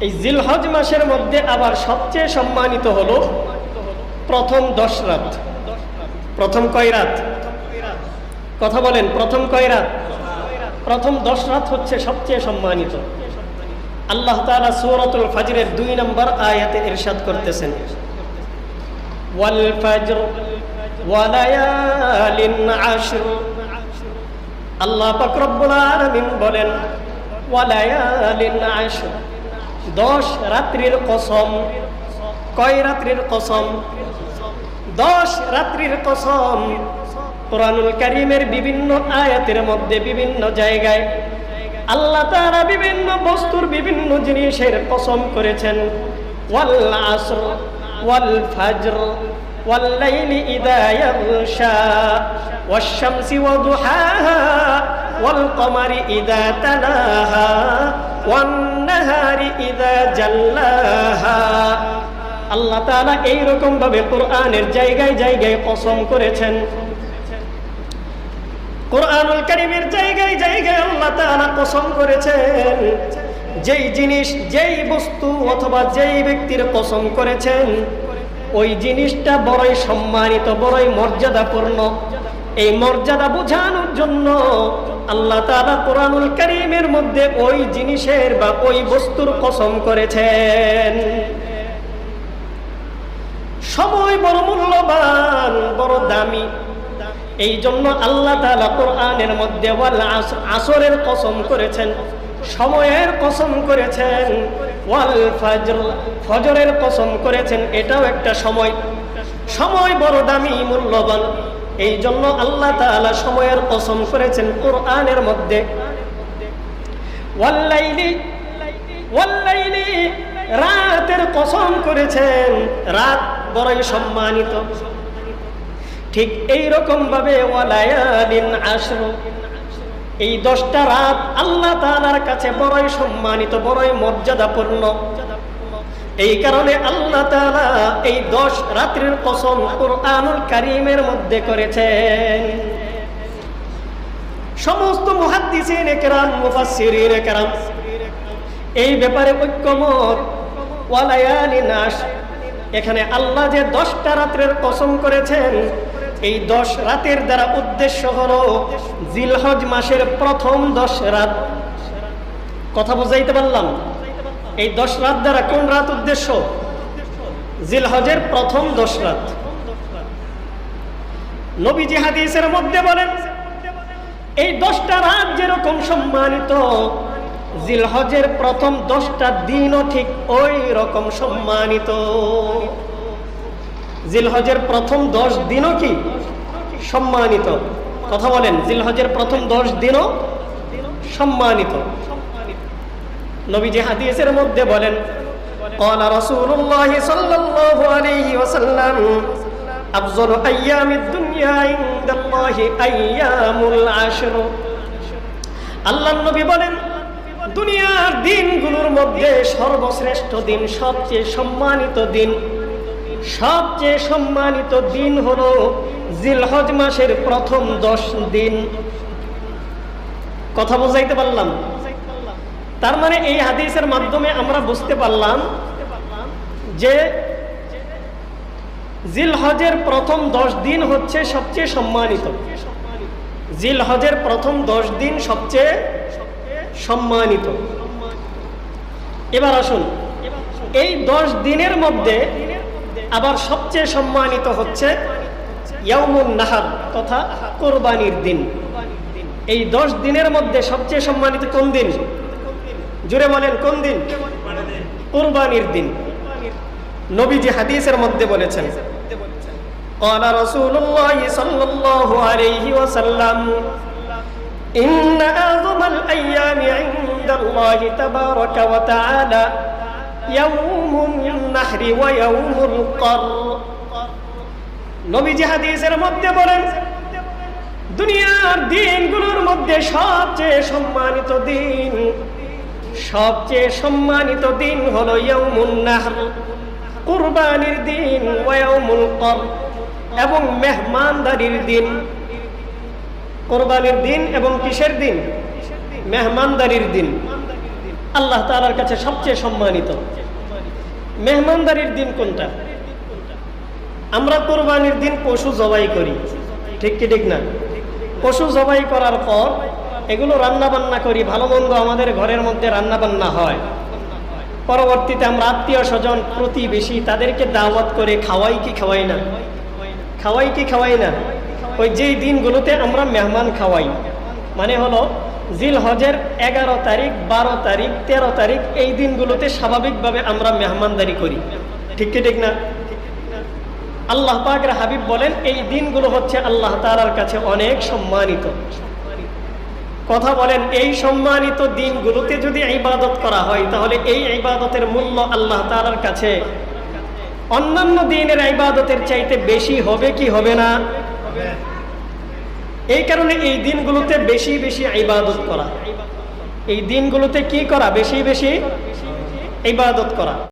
এই জিলহজ মাসের মধ্যে আবার সবচেয়ে সম্মানিত হল প্রথম দশ রাত। প্রথম কয় রাত? কথা বলেন, প্রথম কয় রাত? প্রথম দশ রাত হচ্ছে সবচেয়ে সম্মানিত। আল্লাহ তালা সূরাতুল ফাজরের দুই নম্বর আয়াতে ইরশাদ করতেছেন। ওয়াল আল্লাহ বলেন দশ রাত্রির কসম কয় রাত্রির কসম দশ রাত্রির কসম কোরআনুল কারিমের বিভিন্ন আয়াতের মধ্যে বিভিন্ন জায়গায় আল্লাহ তারা বিভিন্ন বস্তুর বিভিন্ন জিনিসের কসম করেছেন ওয়াল আসর ওয়াল ফাজর والليل إذا يغشى والشمس وضحاها والقمر إذا تلاها والنهار إذا جلاها আল্লাহ তাআলা এইরকম ভাবে কোরআনের জায়গায় জায়গায় কসম করেছেন কোরআনুল কারিমের জায়গায় জায়গায় আল্লাহ তাআলা কসম করেছেন যেই জিনিস যেই বস্তু অথবা যেই ব্যক্তির কসম করেছেন ওই জিনিসটা বড়ই সম্মানিত বড়ই মর্যাদাপূর্ণ এই মর্যাদা বোঝানোর জন্য আল্লাহ তাআলা কোরআনুল কারিমের মধ্যে ওই জিনিসের বা ওই বস্তুর কসম করেছেন। সময় বড় মূল্যবান, বড় দামি। এই জন্য আল্লাহ তাআলা কোরআনের মধ্যে আসরের কসম করেছেন, সময়ের কসম করেছেন, ওয়াল ফজর ফজরের কসম করেছেন, এটাও একটা সময়। সময় বড় দামি, মূল্যবান। এই জন্য আল্লাহ তাআলা সময়ের কসম করেছেন কোরআনের মধ্যে রাতের কসম করেছেন, রাত বড়ই সম্মানিত। ঠিক এই রকম ভাবে এই দশটা রাত আল্লাহ তাআলার কাছে বড়ই সম্মানিত, বড়ই মর্যাদাপূর্ণ। এই কারণে আল্লাহ এই দশ রাত্রির কসম কোরআনুল কারীমের মধ্যে করেছেন। সমস্ত মুহাদ্দিসিন একরাম একরাম এই ব্যাপারে ঐক্যমত ওয়ালায়ালি নাস এখানে আল্লাহ যে দশটা রাত্রের কসম করেছেন, এই দশ রাতের দ্বারা উদ্দেশ্য হলো জিলহজ মাসের প্রথম দশ রাত। কথা বুঝাইতে পারলাম? এই দশ রাত দ্বারা কোন রাত উদ্দেশ্য? জিলহজের প্রথম দশ রাত। নবীজি হাদিসের মধ্যে বলেন, এই দশটা রাত যেরকম সম্মানিত, জিলহজের প্রথম দশটা দিনও ঠিক ওই রকম সম্মানিত। জিলহজের প্রথম দশ দিনও কি সম্মানিত? কথা বলেন, জিলহজের প্রথম দশ দিনও সম্মানিত। নবীজি হাদিসের মধ্যে বলেন قال رسول الله صلى الله عليه وسلم أفضل أيام الدنيا عند الله أيام العشر আল্লাহ নবী বলেন দুনিয়ার দিনগুলোর মধ্যে সর্বশ্রেষ্ঠ দিন সবচেয়ে সম্মানিত দিন সবচেয়ে সম্মানিত দিন হলো জিলহজ মাসের প্রথম দশ দিন কথা বুঝাইতে পারলাম তার মানে এই হাদিসের মাধ্যমে আমরা বুঝতে পারলাম যে জিলহজের প্রথম দশ দিন হচ্ছে সবচেয়ে সম্মানিত। জিলহজের প্রথম দশ দিন সবচেয়ে সম্মানিত। এবার আসুন। এই দশ দিনের মধ্যে আবার সবচেয়ে সম্মানিত হচ্ছে নাহার তথা কোরবানির দিন। এই দশ দিনের মধ্যে সবচেয়ে সম্মানিত কোন দিন? জুড়ে বলেন কোন দিন কোরবানির দিন নবীজি হাদিসের মধ্যে বলেছেন قال رسول الله صلى الله عليه وسلم إن أعظم الأيام عند الله تبارك وتعالى يوم النحر ويوم القر নবীজি হাদিসের মধ্যে বলেন দুনিয়ার দিনগুলোর মধ্যে সবচেয়ে সম্মানিত দিন সবচেয়ে সম্মানিত দিন হলো কুরবানির দিন এবং মেহমানদারির দিন। কোরবানির দিন এবং কিসের দিন? মেহমানদারির দিন। আল্লাহ তাআলার কাছে সবচেয়ে সম্মানিত। মেহমানদারির দিন কোনটা? আমরা কোরবানির দিন পশু জবাই করি। ঠিক কি ঠিক না? পশু জবাই করার পর এগুলো রান্না বান্না করি, ভালো মন্দ আমাদের ঘরের মধ্যে রান্না বান্না হয়। পরবর্তীতে আমরা আত্মীয় স্বজন, প্রতিবেশী, তাদেরকে দাওয়াত করে খাওয়াই কি খাওয়াই না? খাওয়াই কি খাওয়াই না? ওই যেই দিনগুলোতে আমরা মেহমান খাওয়াই। মানে হলো জিল হজের এগারো তারিখ, বারো তারিখ, তেরো তারিখ, এই দিনগুলোতে স্বাভাবিকভাবে আমরা মেহমানদারি করি। ঠিক কি ঠিক না? আল্লাহ পাকের হাবিব বলেন, এই দিনগুলো হচ্ছে আল্লাহ তাআলার কাছে অনেক সম্মানিত। কথা বলেন, এই সম্মানিত দিনগুলোতে যদি ইবাদত করা হয়, তাহলে এই ইবাদতের মূল্য আল্লাহ তাআলার কাছে। অন্যান্য দিনের ইবাদতের চাইতে বেশি হবে কি হবে না? এই কারণে এই দিনগুলোতে বেশি বেশি ইবাদত করা। এই দিনগুলোতে কি করা? বেশি বেশি ইবাদত করা।